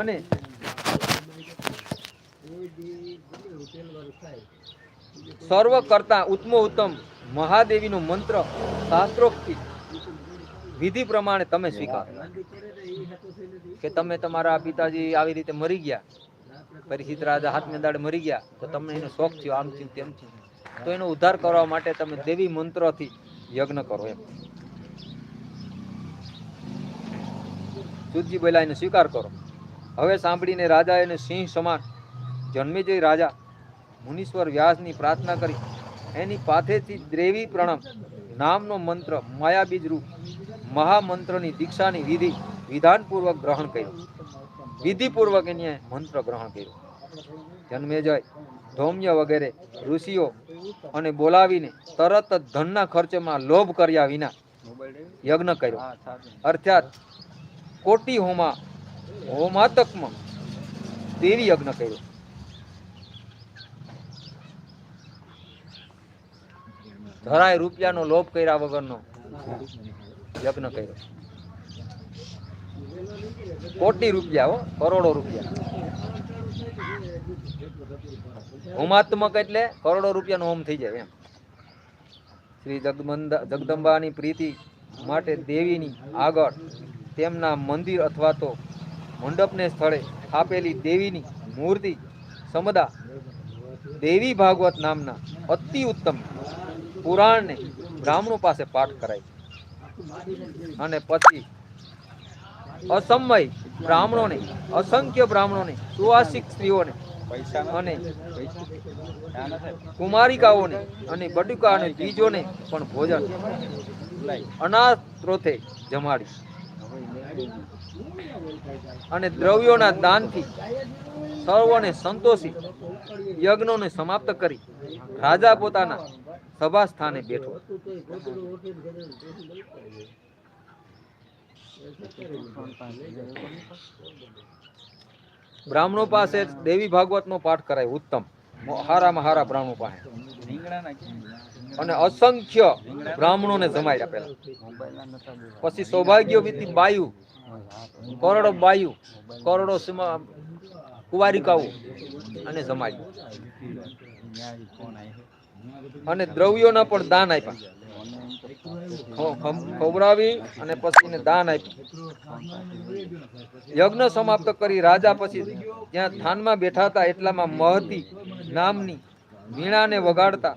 અને સર્વ કરતા ઉત્તમો ઉત્તમ મહાદેવીનો મંત્ર શાસ્ત્રોક્તિ વિધિ પ્રમાણે તમે સ્વીકાર. કે તમે તમારા પિતાજી આવી રીતે મરી ગયા, પરિચિત રાજા હાથમે દાડે મરી ગયા, તો તમને એનો શોખ થયો, આમ થયું તેમ થયું. તો એનો ઉદ્ધાર કરવા માટે તમે દેવી મંત્રથી યજ્ઞ કરો એમ. સુરજી બોલા એનો સ્વીકાર કરો. હવે સાંભળીને રાજા એને સિંહ સમાન જન્મે જઈ રાજા મુનીશ્વર વ્યાસની પ્રાર્થના કરી. એની પાસેથી દ્રેવી પ્રણમ નામનો મંત્ર માયાબીજ રૂપ મહામંત્રની દીક્ષાની વિધિ વિધાનપૂર્વક ગ્રહણ કર્યું. વિધિપૂર્વક એને મંત્ર ગ્રહણ કર્યું. જન્મેજય ધૌમ્ય વગેરે ઋષિઓ અને બોલાવીને તરત જ ધનના ખર્ચમાં લોભ કર્યા વિના યજ્ઞ કર્યો. અર્થાત કોટી હોમા હોમાતકમાં દેવી યજ્ઞ કર્યો. ધરાય રૂપિયાનો લોભ કર્યા વગરનો યજ્ઞ કર્યો. કોટી રૂપિયા હો, કરોડો રૂપિયા. હોમાત્મક એટલે કરોડો રૂપિયાનો હોમ થઈ જાય એમ. શ્રી જગદંબા જગદંબાની પ્રીતિ માટે દેવીની આગળ તેમના મંદિર અથવા તો મંડપને સ્થળે આપેલી દેવીની મૂર્તિ સમદા દેવી ભાગવત નામના અતિ ઉત્તમ પુરાણને બ્રાહ્મણો પાસે પાઠ કરાય અને પછી અસમય બ્રાહ્મણોને, અસંખ્ય બ્રાહ્મણોને, સુવાસિક સ્ત્રીઓને અને કુમારિકાઓને અને બટુકા અને બીજોને પણ ભોજન અનાથ અનાસ્ત્રોથે જમાડી. અને દ્રવ્યોના દાનથી સર્વને સંતોષી, યજ્ઞોને સમાપ્ત કરી, રાજા પોતાના સભા સ્થાને બેઠો. બ્રાહ્મણો પાસે દેવી ભાગવતનો પાઠ કરાય ઉત્તમ. હારા બ્રાહ્મણો પાસે. અને અસંખ્ય બ્રાહ્મણોને જમાડ્યા પેલા પછી સૌભાગ્યવતી બાયુ કરોડો બાયુ, કરોડો કુવારિકાઓ અને સમાજ અને દ્રવ્યોના પણ દાન આપ્યા. ખવડાવી અને પછી દાન આપ્યું. યજ્ઞ સમાપ્ત કરી રાજા પછી જ્યાં થાનમાં બેઠા હતા એટલામાં મહતી નામની વીણાને વગાડતા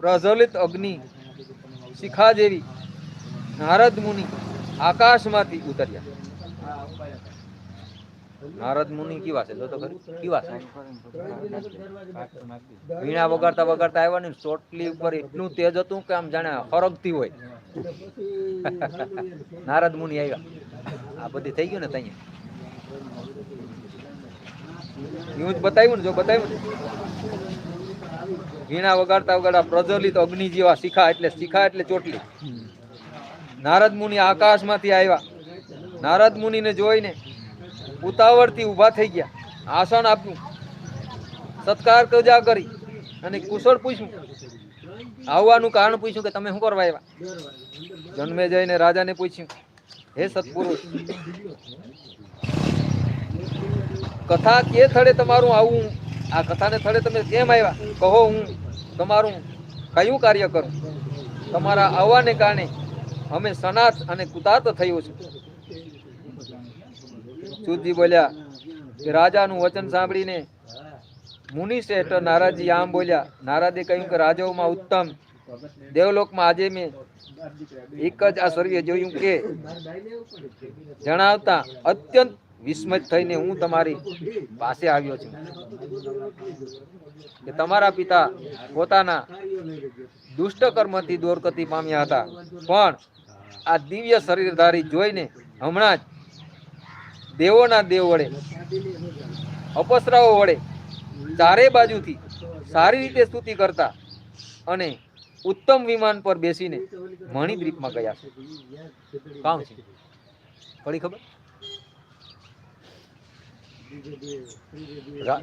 પ્રજ્વલિત અગ્નિ શિખા જેવી નારદ મુનિ આકાશમાંથી ઉતર્યા. નારદ મુનિ કેવા છે? જો ખરી. કેવા છે? વીણા વગાડતા વગાડતા આવ્યા ને ચોટલી ઉપર એટલું તેજ હતું કે આમ જાણે ફરકતી હોય. નારદ મુનિ આવ્યા. આ બધી થઈ ગયું ને ત્યાં ન્યૂઝ બતાવ્યું ને? જો બતાવ્યું ને? વીણા વગાડતા વગાડતા પ્રજ્વલિત અગ્નિ જેવા શિખા એટલે શિખા એટલે ચોટલી. નારદ મુનિ આકાશમાંથી આવ્યા. નારદ મુનિને જોઈને ઉતાવળથી ઊભા થઈ ગયા. આસન આપ્યું. સત્કાર કજા કરી? અને કુશળ પૂછ્યું. આવવાનું કારણ પૂછ્યું કે તમે શું કરવા આવ્યા? જન્મે જઈને રાજાને પૂછ્યું, હે સત્પુરુષ, કથા કે થડે તમારું આવું? આ કથાને થડે તમે કેમ આવ્યા? કહો હું તમારું કયું કાર્ય કરું? તમારા આવવાને કારણે અમે સનાત અને કુતાત થયું છે. સુરજી બોલ્યા કે રાજાનું વચન સાંભળીને મુનિ શ્રેષ્ઠ નારાજી આમ બોલ્યા, નારાજે કહ્યું કે રાજાઓમાં ઉત્તમ. દેવલોકમાં આજે મેં એક જ આ સર્વે જોયું કે જણાવતા અત્યંત વિસ્મત થઈને હું તમારી પાસે આવ્યો છું. કે તમારા પિતા પોતાના દુષ્ટ કર્મથી દોરકતી પામ્યા હતા. પણ આ દિવ્ય શરીરધારી જોઈને હમણાં જ દેવોના દેવ વડે, અપસરાઓ વડે ચારે બાજુથી સારી રીતે સ્તુતિ કરતા અને ઉત્તમ વિમાન પર બેસીને મણિદ્વીપમાં ગયા છે. કામ છે? પડી ખબર?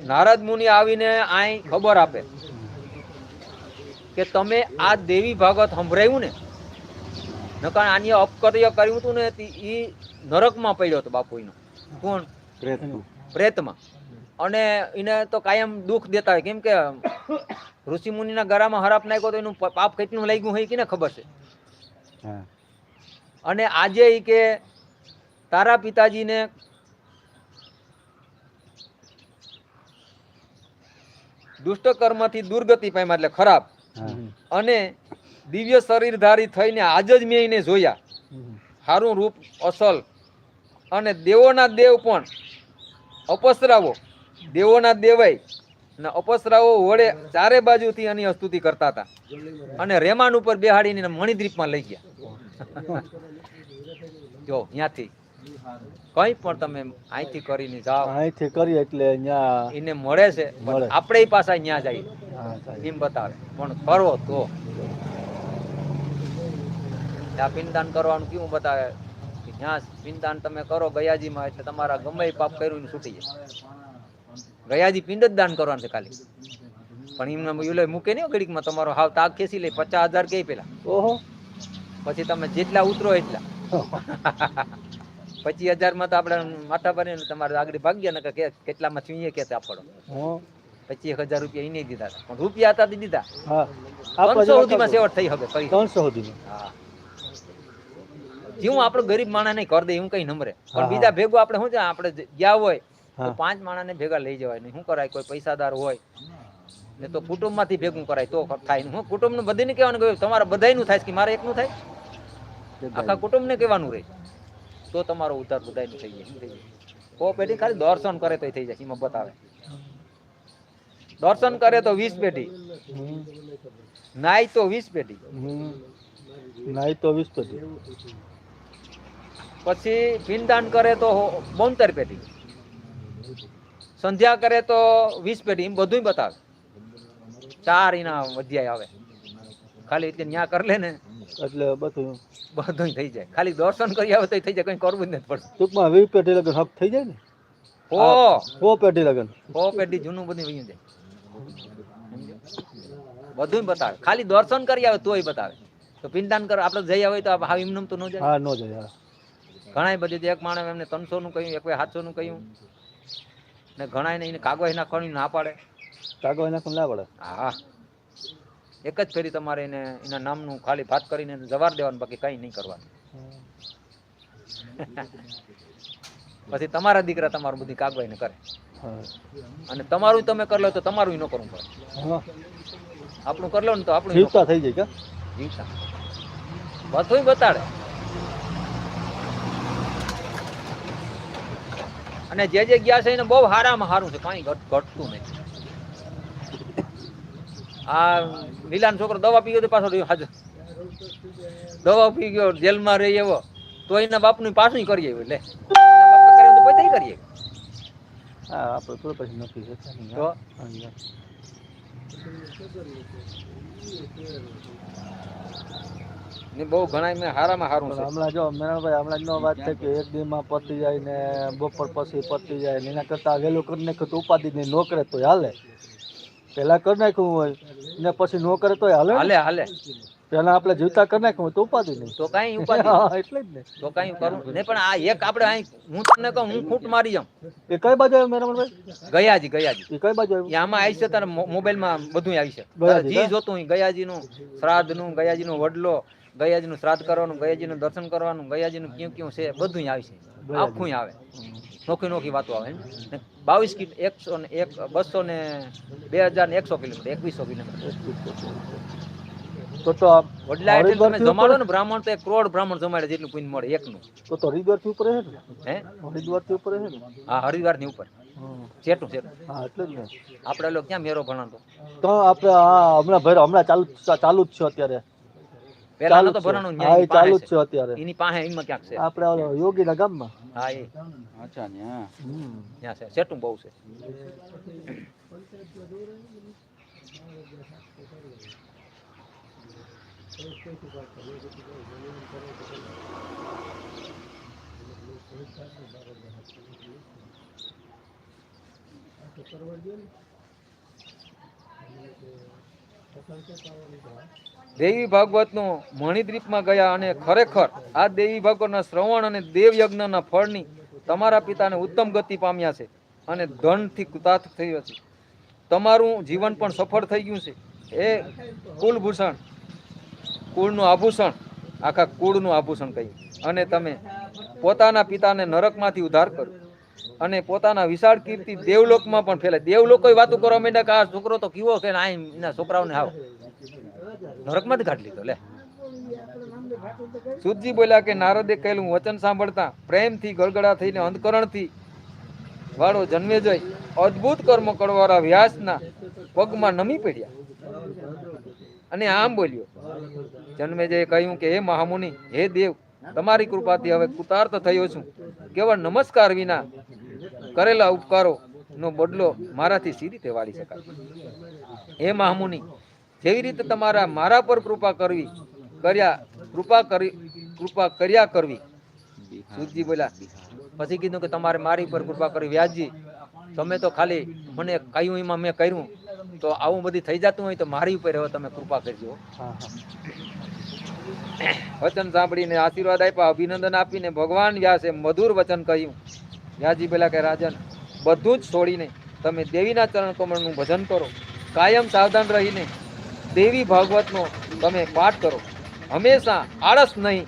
નારદ મુનિ આવીને આય ખબર આપે કે તમે આ દેવી ભાગવત સંભળાયું ને? નકર આની અપકર્ય કર્યું હતું ને એ નરકમાં પડ્યો હતો બાપુનો કોણ? પ્રેતમાં. અને એને તો કાયમ દુઃખ દેતા હોય. કેમ કે ઋષિ મુનિના ગરામાં હરાપ નાખ્યો તો એનું પાપ કેટલું લાગ્યું હોય કેને ખબર છે? અને આજે એ કે તારા પિતાજીને દુષ્ટ કર્મથી દુર્ગતિ પામ્યા એટલે ખરાબ. અને દિવ્ય શરીરધારી થઈને આજ જ મેં એને જોયા. સારું રૂપ અસલ. અને દેવોના દેવ પણ અપસરાવો. દેવોના દેવાય ને અપસરાઓ વડે ચારે બાજુથી એની અસ્તુતિ કરતા હતા. અને રેમાન ઉપર બેહાડીને એને મણિદ્વીપમાં લઈ ગયા. જો ત્યાંથી કઈ પણ તમે અહીંથી કરીને જાઓ. અહીંથી કરી એટલે અહીંયા એને મળે છે આપણે પાછા ત્યાં જઈએ. એમ બતાવે. પણ કરો તો. આ પિંડદાન કરવાનું કેવું બતાવે? કે જ્યાં પિંડદાન તમે કરો ગયાજીમાં એટલે તમારા ગમે પાપ કર્યું છૂટી જાય. ગયાજી પિંડ જ દાન કરવાનું છે ખાલી. પણ એમને યુલે મૂકે નહીં ઘડીકમાં તમારો હાવ તાક ખેંચી લે પચાસ હજાર કે પેલા. ઓહો. પછી તમે જેટલા ઉતરો એટલા. પચીસ હજારમાં તો આપણે માથા પર તમારે આગળ ભાગ્યા ને કે કેટલામાં છીએ કે આપડો હો. પચીસ હજાર રૂપિયા એને દીધા પણ રૂપિયા હતા દીધા. આપણે ત્રણસો સુધીમાં સેવટ થઈ હવે ત્રણસો સુધીમાં. હા. જેવું આપણે ગરીબ માણસ નહીં કરી દે એવું કઈ નંબરે હા, પણ બીજા ભેગું આપણે શું છે આપણે ગયા હોય તો પાંચ માણસને ભેગા લઈ જવાય. નહીં શું કરાય કોઈ પૈસાદાર હોય ને તો કુટુંબમાંથી ભેગું કરાય તો થાય હું કુટુંબ ને બધી ને કહેવાનું ગયું તમારે બધા નું થાય કે મારે એકનું થાય? આખા કુટુંબને કહેવાનું રહે. તો તમારો ઉધાર થઈ જાય થઈ જાય. કો પેઢી ખાલી દર્શન કરે તો થઈ જાય હિંમત બતાવે. દર્શન કરે તો વીસ પેઢી. નાય તો વીસ પેઢી. નાય તો વીસ પછી પછી પિંડદાન કરે તો બોતેર પેઢી. સંધ્યા કરે તો વીસ પેઢી એમ બધું બતાવે. ચાર એના અધ્યાય આવે. ખાલી એટલે ન્યા કરી લે ને. એટલે બધું બધું થઈ જાય. ખાલી દર્શન કરી આવે તો થઈ જાય કઈ કરવું જ નથી પડતું. ટૂંકમાં વીસ પેઢી લગન હક થઈ જાય ને? ઓ સો પેઢી લગન. ઓ પેઢી જૂનું બધું વહી જાય. બધું બતાવે. ખાલી દર્શન કરી આવે તોય બતાવે. તો પિંડદાન કરે આપણે જઈ આવે તો હાવ એમ તો ન જાય? હા નો જાય ઘણા બધી એક માણસ એમને ત્રણસો નું કહ્યું એક સાતસો નું કહ્યું. ને ઘણા એને કાગવાઈ નાખવાની ના પાડે. કાગવાઈ નાખવાનું ના પડે? હા. એક જ ફેરી તમારે એને એના નામનું ખાલી ભાત કરીને જવાર દેવાનું બાકી કઈ નહીં કરવાનું. પછી તમારા દીકરા તમારું બધી કાગવાઈ ને કરે. અને તમારું તમે કરી લો તો તમારું ન કરવું પડે. આપણું કરી લો ને તો આપણું જીવતા થઈ જાય. જીવતા. બધું બતાડે. અને જે જે ગયા છે એને બહુ હારામાં સારું છે કાંઈ ઘટ ઘટતું નહીં આ લીલાનો છોકરો દવા પી ગયો તો પાછો રહ્યો હાજર. દવા પી ગયો જેલમાં રહી એવો. તો એના બાપનું પાછું કરીએ લે. પોતે કરીએ આપણે તો પછી નક્કી તો. ને બહુ ઘણા મેં હારામાં હારું છે. હમણાં જો મેરણભાઈ હમણાં નો વાત છે કે એક દીમાં પતી જાય ને બપોર પછી પતી જાય ને એના કરતા વહેલું કરી નાખ્યું તો ઉપાધિ ને નોકરે તો હાલે. પેલા કરી નાખ્યું હોય ને પછી નોકરે તો હાલે. હાલે હાલે. પેલા આપણે જીવતા કરી નાખ્યું તો ઉપાધિ નહીં. તો કઈ ઉપાધિ એટલે જ ને. તો કઈ કરું. નહીં પણ આ એક આપણે અહીં હું તમને કહું હું ખૂટ મારી જાઉં. એ કઈ બાજુ આવ્યું મેરણભાઈ ગયાજી ગયાજી. એ કઈ બાજુ આવ્યું? આમાં આવી છે તારા મો- મોબાઈલમાં બધું આવી છે. ગયાજી જોતું ગયાજી નું શ્રાદ્ધનું ગયાજી નું વડલો ગયાજીનું શ્રાદ્ધ કરવાનું ગયાજીનું દર્શન કરવાનું ગયાજીનું ક્યું ક્યું છે બધું આવી છે. ગયાજી. આખું આવે. નોખી નોખી વાતો આવે ને બાવીસ કિલો એકસો ને એક બસો ને બે હજાર ને એકસો કિલોમીટર એકવીસો કિલોમીટર. તો તો વડલા એટલે તમે જમાડો ને બ્રાહ્મણ તો એક કરોડ બ્રાહ્મણ જમાડે જેટલું પુણ્ય મળે એકનું. તો તો હરિદ્વારથી ઉપર છે ને? હે? હરિદ્વારથી ઉપર છે ને? હા હરિદ્વારની ઉપર. ચેટું ચેટું હા એટલે જ ને. આપણે લોકો ક્યાં મેરો ભણાતો તો આપણે હા હમણાં ભર હમણાં ચાલુ ચાલુ જ છે અત્યારે. પેલા તો ભરાણો એ ચાલુ જ છે અત્યારે. એની પાસે એમાં ક્યાંક છે. આપણે ઓલો યોગીના ગામમાં. હા એ. અચ્છા ત્યાં. ત્યાં છે. સેટું બહુ છે. દેવી ભાગવતનું મણિદ્વીપમાં ગયા અને ખરેખર આ દેવી ભાગવતના શ્રવણ અને દેવ યજ્ઞના ફળની તમારા પિતાને ઉત્તમ ગતિ પામ્યા છે અને ધનથી કૃતાર્થ થયો છે. તમારું જીવન પણ સફળ થઈ ગયું છે. એ કુલભૂષણ, કુળનું આભૂષણ, આખા કુળનું આભૂષણ કહ્યું અને તમે પોતાના પિતાને નરકમાંથી ઉદ્ધાર કર્યો અને પોતાના વિશાળ કીર્તિ દેવલોકમાં પણ ફેલાય. દેવલોકો વાતો કરવા માંડ્યા કે આ છોકરો તો કીવો કે ના એના છોકરાઓને આવો. જ કાઢી લીધો, લે. સુરજી બોલ્યા કે, નારદે કહેલું વચન સાંભળતા પ્રેમથી ગળગડા થઈને અંધકરણથી વાળો જન્મે જઈ. અદ્ભુત કર્મ કરવાળા વ્યાસના પગમાં નમી પડ્યા. અને આમ બોલ્યો, જન્મે જય કહ્યું કે, હે મહામુનિ, હે દેવ તમારી કૃપાથી હવે કૃતાર્થ થયો છું. કેવળ નમસ્કાર વિના કરેલા ઉપકારો નો બદલો મારાથી સી રીતે વાળી શકાય. હે મહામુનિ, જેવી રીતે તમારા મારા પર કૃપા કરવી, કર્યા, કૃપા કરી, કૃપા કર્યા કરવી. સુરજી બોલ્યા, પછી કીધું કે તમારે મારી પર કૃપા કરવી. વ્યાજજી તમે તો ખાલી મને કહ્યું, એમાં મેં કર્યું. તો આવું બધી થઈ જતું હોય તો મારી ઉપર હવે તમે કૃપા કરજો. વચન સાંભળીને આશીર્વાદ આપ્યા, અભિનંદન આપીને ભગવાન વ્યાસે મધુર વચન કહ્યું. વ્યાજી પેલા કે રાજન, બધું જ છોડીને તમે દેવીના ચરણ કમળનું ભજન કરો. કાયમ સાવધાન રહીને દેવી ભાગવતનો તમે પાઠ કરો. હંમેશા આળસ નહીં,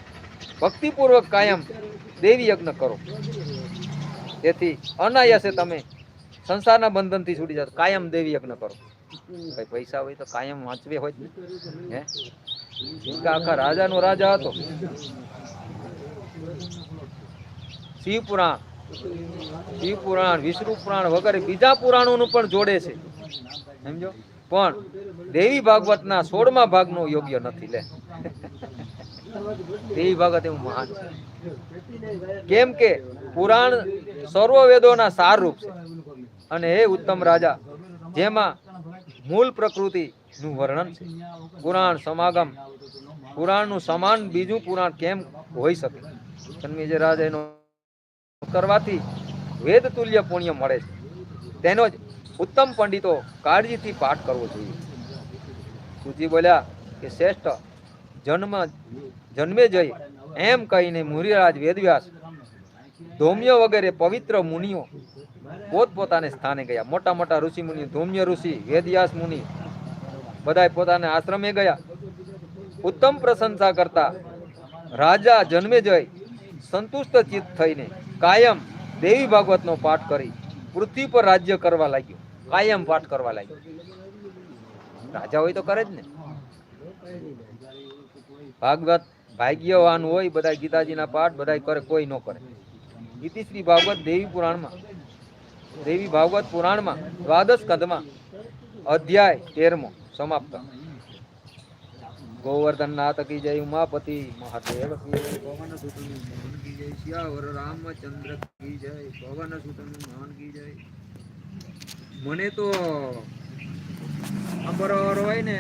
ભક્તિપૂર્વક કાયમ દેવી યજ્ઞ કરો. તેથી અનાયાસે તમે સંસારના બંધનથી છૂટી જાઓ. કાયમ દેવી યજ્ઞ કરો. કઈ પૈસા હોય તો કાયમ વાંચવે હોય હે? કે આખા રાજાનો રાજા હતો શિવ પુરાણ શિવ વિષ્ણુ પુરાણ વગેરે બીજા પુરાણોનું પણ જોડે છે, સમજો? પણ દેવી ભાગવતના સોળમા ભાગનો યોગ્ય નથી, લે. દેવી ભાગવત એવું મહાન છે. કેમ કે પુરાણ સર્વ વેદોના સાર રૂપ છે. અને હે ઉત્તમ રાજા, જેમાં મૂળ પ્રકૃતિ નું વર્ણન છે. પુરાણ, સમાગમ, પુરાણનું સમાન બીજું પુરાણ કેમ હોઈ શકે? જન્મેજય રાજા એનો કરવાથી વેદ તુલ્ય પુણ્ય મળે છે. તેનો જ ઉત્તમ પંડિતો કાળજીથી પાઠ કરવો જોઈએ. સુજી બોલ્યા કે, શ્રેષ્ઠ જન્મ, જન્મે જઈ એમ કહીને મુરિરાજ વેદવ્યાસ ધૌમ્ય વગેરે પવિત્ર મુનિઓ પોતપોતાને સ્થાને ગયા. મોટા મોટા ઋષિ મુનિ ધૌમ્ય ઋષિ, વેદવ્યાસ મુનિ બધાય પોતાના આશ્રમે ગયા. ઉત્તમ પ્રશંસા કરતા રાજા જન્મે જઈ સંતુષ્ટ ચિત્ત થઈને કાયમ દેવી ભાગવતનો પાઠ કરી પૃથ્વી પર રાજ્ય કરવા લાગ્યો. કાયમ પાઠ કરવા લાગ્યો. રાજા હોય તો કરે જ ને. ભાગવત ભાગ્યવાન હોય બધા ગીતાજીના પાઠ બધા કરે, કોઈ ન કરે. ગીતિશ્રી ભાગવત દેવી પુરાણમાં, દેવી ભાગવત પુરાણમાં, દ્વાદશ કદમાં અધ્યાય તેરમો. સમાપ્ત. ગોવર્ધન નાથ કી જય ઉમાપતિ. મહાદેવ પવન સુત મોહન કી જય શિયાવર રામચંદ્ર કી જય પવન સુત મોહન કી જય મને તો અંબરોર હોય ને